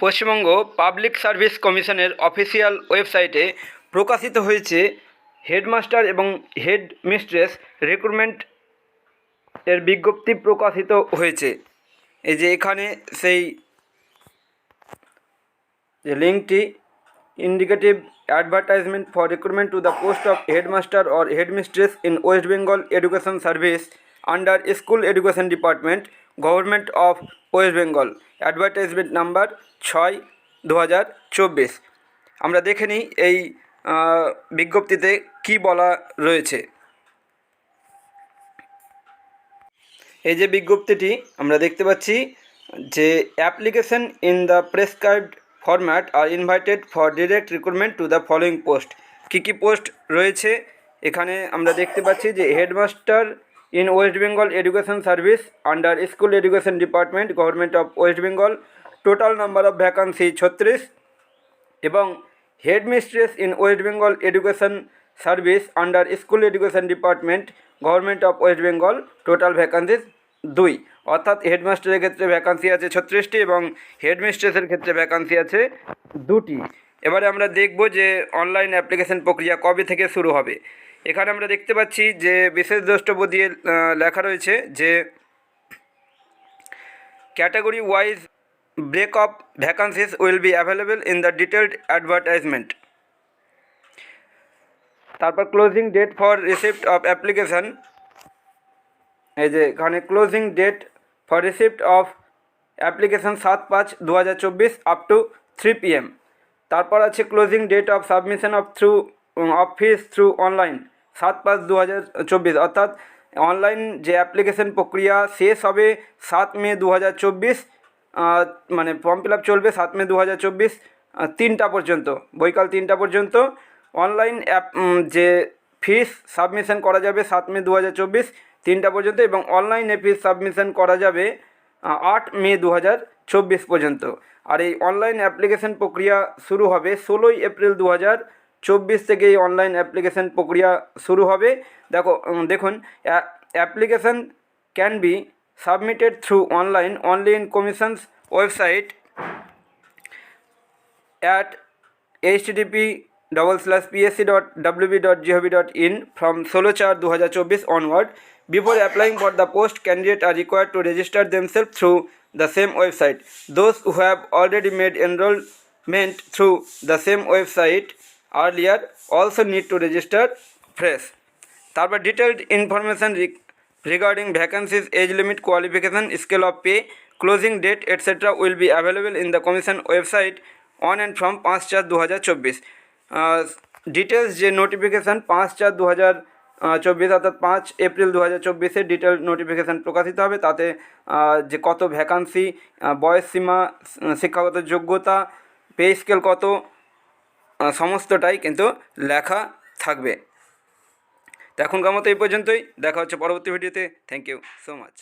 Paschimbanga public service কমিশনের official ওয়েবসাইটে প্রকাশিত হয়েছে হেডমাস্টার এবং হেড মিস্ট্রেস রিক্রুটমেন্ট এর বিজ্ঞপ্তি প্রকাশিত হয়েছে। এই যে এখানে সেই যে লিঙ্কটি, indicative advertisement for recruitment to the post of headmaster or headmistress in West Bengal education service under school education department government of West Bengal, advertisement number ছয় দু হাজার চব্বিশ। আমরা দেখে নিই এই বিজ্ঞপ্তিতে কী বলা রয়েছে। এই যে বিজ্ঞপ্তিটি, আমরা দেখতে পাচ্ছি যে application in the prescribed format are invited for direct recruitment to the following post. কী কী পোস্ট রয়েছে? এখানে আমরা দেখতে পাচ্ছি যে headmaster in West Bengal education service under school education department government of West Bengal total number of vacancy ছত্রিশ এবং headmistress in West Bengal education service under school education department government of West Bengal total vacancies দুই। অর্থাৎ হেডমাস্টারের ক্ষেত্রে vacancy আছে ছত্রিশটি এবং হেডমিস্ট্রেসের ক্ষেত্রে vacancy আছে দুটি। এবারে আমরা দেখব যে অনলাইন অ্যাপ্লিকেশন প্রক্রিয়া কবে থেকে শুরু হবে। এখানে আমরা দেখতে পাচ্ছি যে বিশেষ দ্রষ্টব্য দিয়ে লেখা রয়েছে যে category wise break of vacancies will be available in the detailed advertisement তারপর closing date for receipt of application. এই যে এখানে closing date for receipt of application সাত পাঁচ দু হাজার চব্বিশ আপ টু থ্রি পিএম তারপর আছে closing date of submission of through of fees through online. সাত পাঁচ দু হাজার চব্বিশ। অর্থাৎ অনলাইন যে অ্যাপ্লিকেশন প্রক্রিয়া শেষ হবে সাত মে দু হাজার চব্বিশ মানে ফর্ম ফিল আপ চলবে সাত মে দু হাজার চব্বিশ তিনটা পর্যন্ত, বৈকাল তিনটা পর্যন্ত। অনলাইন অ্যাপ যে ফিস সাবমিশন করা যাবে সাত মে দু হাজার চব্বিশ, তিনটা পর্যন্ত এবং অনলাইনে ফিস সাবমিশন করা যাবে আট মে দু হাজার চব্বিশ পর্যন্ত। আর এই অনলাইন অ্যাপ্লিকেশন প্রক্রিয়া শুরু হবে ষোলোই এপ্রিল দু হাজার চব্বিশ থেকে এই অনলাইন অ্যাপ্লিকেশন প্রক্রিয়া শুরু হবে দেখো দেখুন application can be submitted through online only in commissions website at http double slash psc dot wb dot gov dot in from ষোলো চার দু হাজার চব্বিশ onward before applying for the post candidate are required to register themselves through the same website those who have already made enrollment through the same website earlier also need to register fresh. তারপর detailed information regarding vacancies age limit qualification scale of pay closing date etcetera will be available in the commission website on and from পাঁচ চার দু হাজার চব্বিশ details যে notification পাঁচ চার দু হাজার চব্বিশ অর্থাৎ পাঁচ এপ্রিল দু হাজার চব্বিশে ডিটেল নোটিফিকেশান প্রকাশিত হবে। তাতে যে কত ভ্যাকান্সি বয়স সীমা, শিক্ষাগত যোগ্যতা পে স্কেল কত সমস্তটাই কিন্তু লেখা থাকবে। তো এখনকার মতো এই পর্যন্তই। দেখা হচ্ছে পরবর্তী ভিডিওতে। Thank you so much